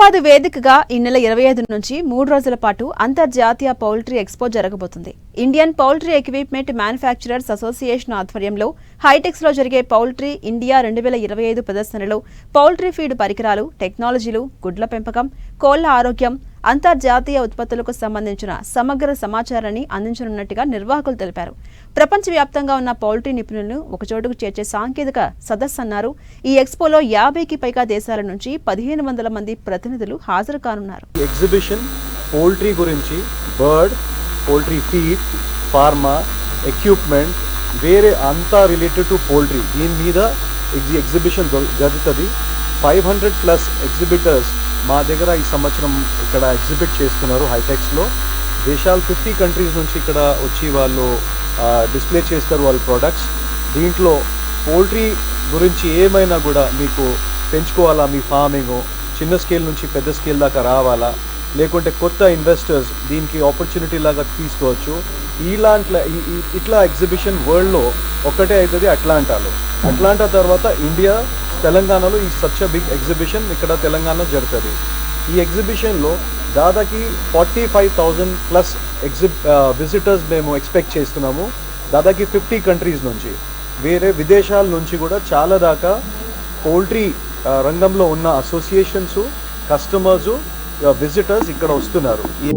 హైదరాబాద్ వేదికగా ఈ నెల ఇరవై ఐదు నుంచి మూడు రోజుల పాటు అంతర్జాతీయ పౌల్ట్రీ ఎక్స్పో జరగబోతుంది. Indian poultry equipment manufacturers association ఆధ్వర్యంలో హైటెక్స్లో జరిగే పౌల్ట్రీ ఇండియా రెండు వేల ఇరవై ఐదు ప్రదర్శనలో పౌల్ట్రీ ఫీడ్ పరికరాలు టెక్నాలజీలు గుడ్ల పెంపకం కోళ్ళ ఆరోగ్యం అంతర్జాతీయ ఉత్పత్తులకు సంబంధించిన సమగ్ర సమాచారాన్ని అందించనున్నట్టుగా నిర్వాహకులు తెలిపారు. ప్రపంచవ్యాప్తంగా ఉన్న పౌల్ట్రీ నిపుణులను ఒకచోటుకు చేర్చే సాంకేతిక సదస్సు అన్నారు. ఈ ఎక్స్పోలో యాభైకి పైగా దేశాల నుంచి పదిహేను వందల మంది ప్రతినిధులు హాజరు కానున్నారు. ఎగ్జిబిషన్ పోల్ట్రీ గురించి bird poultry feed pharma equipment వేరే అంతా రిలేటెడ్ టు పోల్ట్రీ. దీని మీద ఎగ్జిబిషన్ జరుగుతుంది. ఫైవ్ హండ్రెడ్ ప్లస్ ఎగ్జిబిటర్స్ మా దగ్గర ఈ సంవత్సరం ఇక్కడ ఎగ్జిబిట్ చేస్తున్నారు హైటెక్స్లో. దేశాలు ఫిఫ్టీ కంట్రీస్ నుంచి ఇక్కడ వచ్చి వాళ్ళు డిస్ప్లే చేస్తారు వాళ్ళ ప్రొడక్ట్స్. దీంట్లో పోల్ట్రీ గురించి ఏమైనా కూడా మీకు పెంచుకోవాలా? మీ ఫార్మింగ్ చిన్న స్కేల్ నుంచి పెద్ద స్కేల్ దాకా రావాలా? లేకుంటే కొత్త ఇన్వెస్టర్స్ దీనికి ఆపర్చునిటీ లాగా తీసుకోవచ్చు. ఇలాంటి ఇట్లా ఎగ్జిబిషన్ వరల్డ్లో ఒక్కటే అవుతుంది అట్లాంటాలో. అట్లాంటా తర్వాత ఇండియా తెలంగాణలో ఈ సచ్ బిగ్ ఎగ్జిబిషన్ ఇక్కడ తెలంగాణ జరుగుతుంది. ఈ ఎగ్జిబిషన్లో దాదాపు ఫార్టీ ఫైవ్ థౌజండ్ ప్లస్ ఎగ్జి విజిటర్స్ మేము ఎక్స్పెక్ట్ చేస్తున్నాము. దాదాపు ఫిఫ్టీ కంట్రీస్ నుంచి. వేరే విదేశాల నుంచి కూడా చాలా దాకా పౌల్ట్రీ రంగంలో ఉన్న అసోసియేషన్స్ కస్టమర్స్ విజిటర్స్ ఇక్కడ వస్తున్నారు. ఈ